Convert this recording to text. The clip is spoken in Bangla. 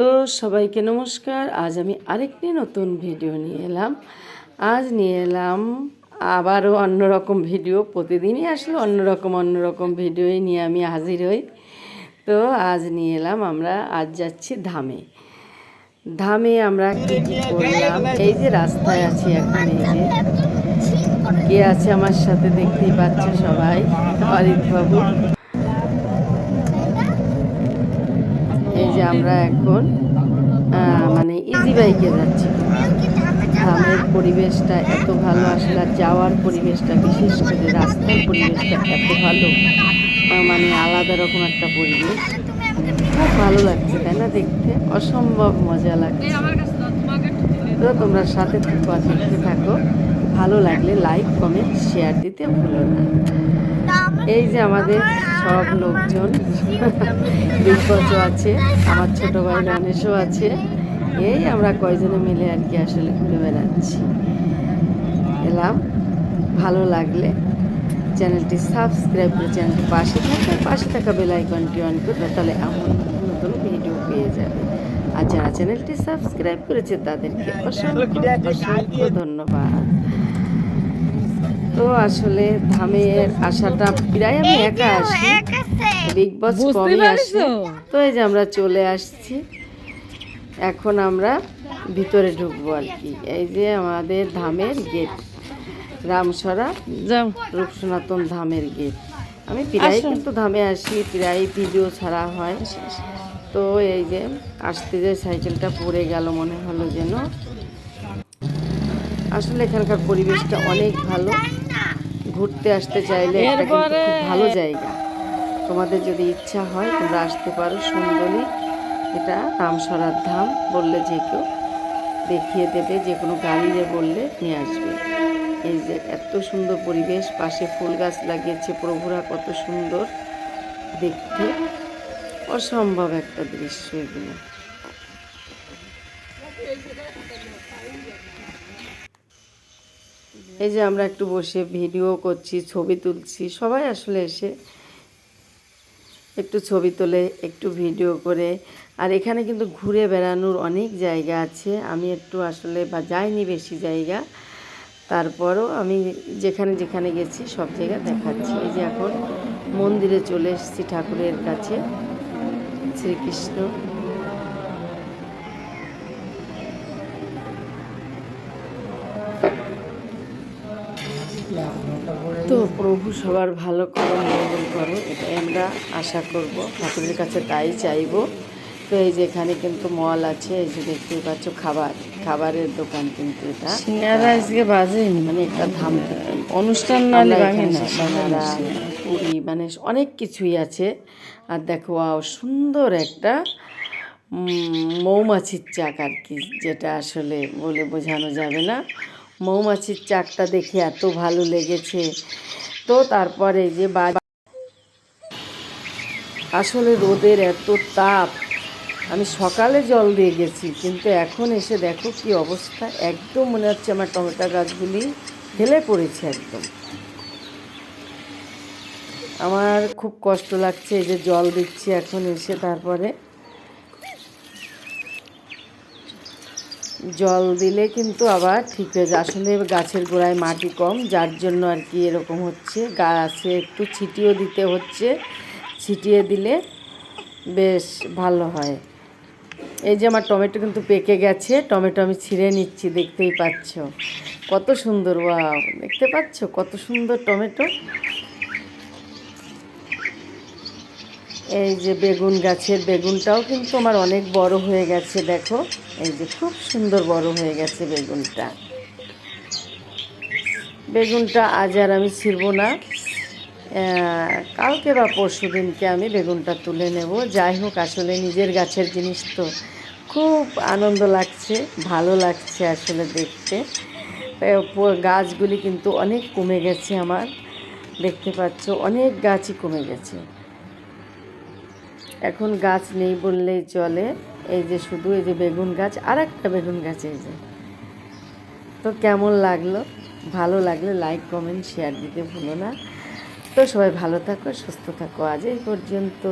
তো সবাইকে নমস্কার। আজ আমি আরেকটি নতুন ভিডিও নিয়ে এলাম। আজ নিয়ে এলাম আবারও অন্যরকম ভিডিও। প্রতিদিনই আসলে অন্যরকম অন্যরকম ভিডিওই নিয়ে আমি হাজির হই। তো আজ নিয়ে এলাম আমরা, আজ যাচ্ছি ধামে। ধামে আমরা কি কি করলাম? এই যে রাস্তায় আছি এখন, এই যে। কে আছে আমার সাথে দেখতেই পাচ্ছ সবাই? অরিত বাবু এই যে আমরা এখন মানে ইজি বাইকে যাচ্ছি। গ্রামের পরিবেশটা এত ভালো, আসলে যাওয়ার পরিবেশটা, বিশেষ করে রাস্তার পরিবেশটা এত ভালো। মানে আলাদা রকম একটা পরিবেশ। খুব ভালো লাগছে, তাই না দেখতে? অসম্ভব মজা লাগছে। তো তোমরা সাথে থাকো দেখতে থাকো। ভালো লাগলে লাইক কমেন্ট শেয়ার দিতে ভুলো না। এই যে আমাদের সব লোকজন বিপজও আছে আমার ছোট ভাই রনেশও আছে। এই আমরা কয়জনে মিলে আর কি আসলে ঘুরে বেড়াচ্ছি। এলাম ভালো লাগলে চ্যানেলটি সাবস্ক্রাইব করে চ্যানেলটি পাশে থাকবে পাশে থাকা বেল আইকনটি অন করবে তাহলে এমন নতুন নতুন ভিডিও পেয়ে যাবে। আর যারা চ্যানেলটি সাবস্ক্রাইব করেছে তাদেরকে অসংখ্য অসংখ্য ধন্যবাদ। তো আসলে ধামের আশাটা প্রায় আমি একা আসি। বিগ বস কমই আসি। তো? এই যে আমরা চলে আসছি। এখন আমরা ভিতরে ঢুকবো আর কি। এই যে আমাদের ধামের গেট রামসরা যাও। রূপ সনাতন ধামের গেট। আমি প্রায় কিন্তু ধামে আসি প্রায় ভিডিও ছাড়া হয়। তো এই যে আসতে যে সাইকেলটা পড়ে গেল মনে হলো যেন। আসলে এখানকার পরিবেশটা অনেক ভালো। ঘুরতে আসতে চাইলে এটা কিন্তু খুব ভালো জায়গা। তোমাদের যদি ইচ্ছা হয় তোমরা আসতে পারো সুন্দরী। এটা রামসরার ধাম বললে যে কেউ দেখিয়ে দেবে যে কোনো গাড়িতে বললে নিয়ে আসবে। এই যে এত সুন্দর পরিবেশ পাশে ফুল গাছ লাগিয়েছে প্রভুরা কত সুন্দর দেখতে। অসম্ভব একটা দৃশ্য এগুলো। এই যে আমরা একটু বসে ভিডিও করছি, ছবি তুলছি, সবাই আসলে এসে একটু ছবি তোলে, একটু ভিডিও করে। আর এখানে কিন্তু ঘুরে বেড়ানোর অনেক জায়গা আছে। আমি একটু আসলে বা যাইনি বেশি জায়গা। তারপরও আমি যেখানে যেখানে গেছি, সব জায়গা দেখাচ্ছি। এই যে এখন মন্দিরে চলে এসেছি ঠাকুরের কাছে, শ্রীকৃষ্ণ। তো প্রভু সবার ভালো করো মঙ্গল করো এটাই আমরা আশা করব। ঠাকুরের কাছে তাই চাইব। তো এই যে এখানে কিন্তু মল আছে এই যে দেখতেই পাচ্ছ খাবার খাবারের দোকান কিন্তু এটা। সিঙ্গারা আজকে বাজেনি। মানে একটা ধাম অনুষ্ঠান না সিঙ্গারা, পুরি মানে অনেক কিছুই আছে। আর দেখো ওয়াও সুন্দর একটা মৌমাছির চাক আর কি যেটা আসলে বলে বোঝানো যাবে না। মৌমাছির চাকটা দেখে এত ভালো লেগেছে। তো তারপরে যে আসলে রোদের এত তাপ, আমি সকালে জল দিয়ে গেছি, কিন্তু এখন এসে দেখো কি অবস্থা, একদম মনে হচ্ছে আমার টমেটো গাছগুলি ঢেলে পড়েছে একদম। আমার খুব কষ্ট লাগছে যে জল দিচ্ছি এখন এসে তারপরে। জল দিলে কিন্তু আবার ঠিক হয়ে যায়। আসলে গাছের গোড়ায় মাটি কম, যার জন্য আর কি এরকম হচ্ছে। গাছে একটু ছিটিয়েও দিতে হচ্ছে। ছিটিয়ে দিলে বেশ ভালো হয়। এই যে আমার টমেটো কিন্তু পেকে গেছে। টমেটো আমি ছিঁড়ে নিচ্ছি, দেখতেই পাচ্ছ। কত সুন্দর, ওয়াও। দেখতে পাচ্ছ কত সুন্দর টমেটো? এই যে বেগুন গাছের বেগুনটাও কিন্তু আমার অনেক বড় হয়ে গেছে, দেখো। এই যে খুব সুন্দর বড় হয়ে গেছে বেগুনটা। বেগুনটা আজ আর আমি ছিড়ব না। কালকে বা পরশু দিনকে আমি বেগুনটা তুলে নেব। যাই হোক, আসলে নিজের গাছের জিনিস তো খুব আনন্দ লাগছে, ভালো লাগছে আসলে দেখতে। গাছগুলি কিন্তু অনেক কমে গেছে আমার। দেখতে পাচ্ছ, অনেক গাছই কমে গেছে। এখন গাছ নেই বললেই চলে। এই যে শুধু এই যে বেগুন গাছ আর একটা বেগুন গাছ এই যে। তো কেমন লাগল? ভালো লাগলে লাইক কমেন্ট শেয়ার দিতে ভুলো না। তো সবাই ভালো থাকো, সুস্থ থাকো। আজ এই পর্যন্ত।